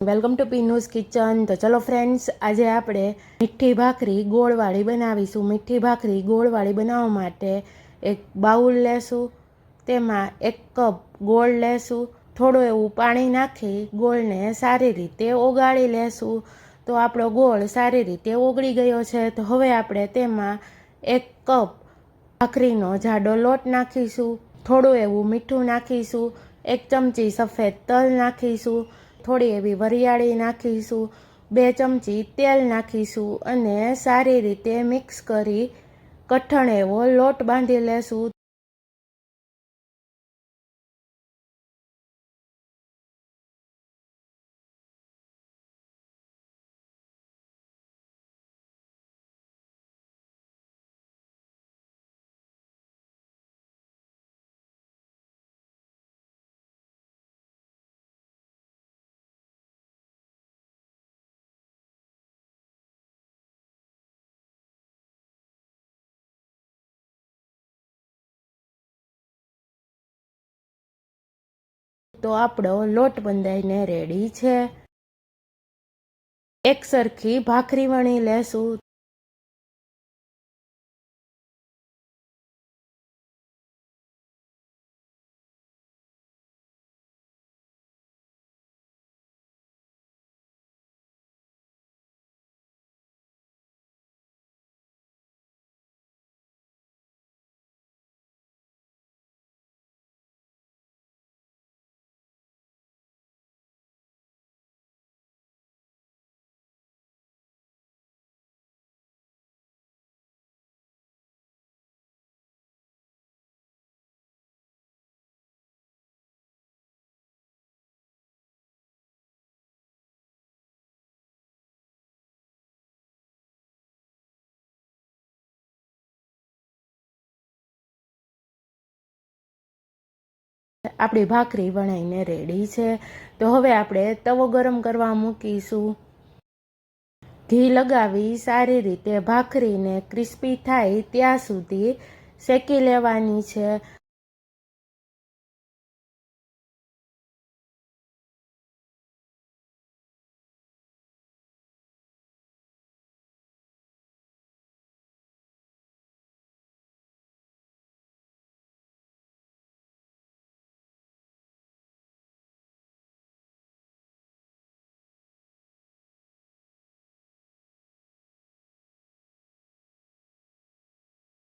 Welcome to પીનુસ kitchen તો ચલો friends આજે આપણે મીઠી ભાખરી ગોળવાળી બનાવીશું. મીઠી ભાખરી ગોળવાળી બનાવવા માટે એક બાઉલ લેશું, તેમાં એક કપ ગોળ લેશું, થોડું એવું પાણી નાખી ગોળને સારી રીતે ઓગાળી લેશું. તો આપણો ગોળ સારી રીતે ઓગળી ગયો છે. તો હવે આપણે તેમાં એક કપ ભાખરીનો જાડો લોટ નાખીશું, થોડું એવું મીઠું નાખીશું, એક ચમચી સફેદ તલ નાખીશું થોડી એવી વરિયાળી નાખીશું, બે ચમચી તેલ નાખીશું અને સારી રીતે મિક્સ કરી કઠણ એવો લોટ બાંધી લેશું. તો આપણો લોટ બંધાઈને રેડી છે. એક સરખી ભાખરી વણી લેશું. આપણી ભાખરી વણાઈને રેડી છે. તો હવે આપણે તવો ગરમ કરવા મૂકીશું. ઘી લગાવી સારી રીતે ભાખરીને ક્રિસ્પી થાય ત્યાં સુધી શેકી લેવાની છે.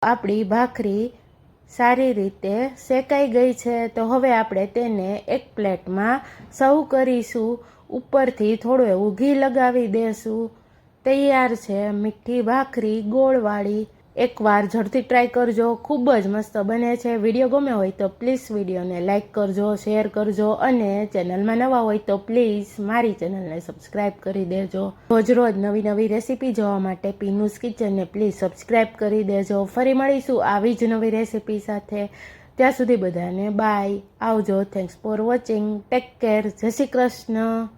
આપણી ભાખરી સારી રીતે શેકાઈ ગઈ છે, તો હવે આપણે તેને એક પ્લેટમાં સર્વ કરીશું. ઉપરથી થોડું એવું ઘી લગાવી દેશું. તૈયાર છે મીઠી ભાખરી, ગોળવાળી એકવાર ઝડપથી ટ્રાય કરજો. ખૂબ જ મસ્ત બને છે. વીડિયો ગમે હોય તો પ્લીઝ વિડીયોને લાઇક કરજો શેર કરજો અને ચેનલમાં નવા હોય તો પ્લીઝ મારી ચેનલને સબસ્ક્રાઈબ કરી દેજો. રોજ રોજ નવી નવી રેસીપી જોવા માટે પીનુસ કિચનને પ્લીઝ સબસ્ક્રાઈબ કરી દેજો. ફરી મળીશું આવી જ નવી રેસીપી સાથે. ત્યાં સુધી બધાને બાય આવજો. Thanks for watching take care જય શ્રી કૃષ્ણ.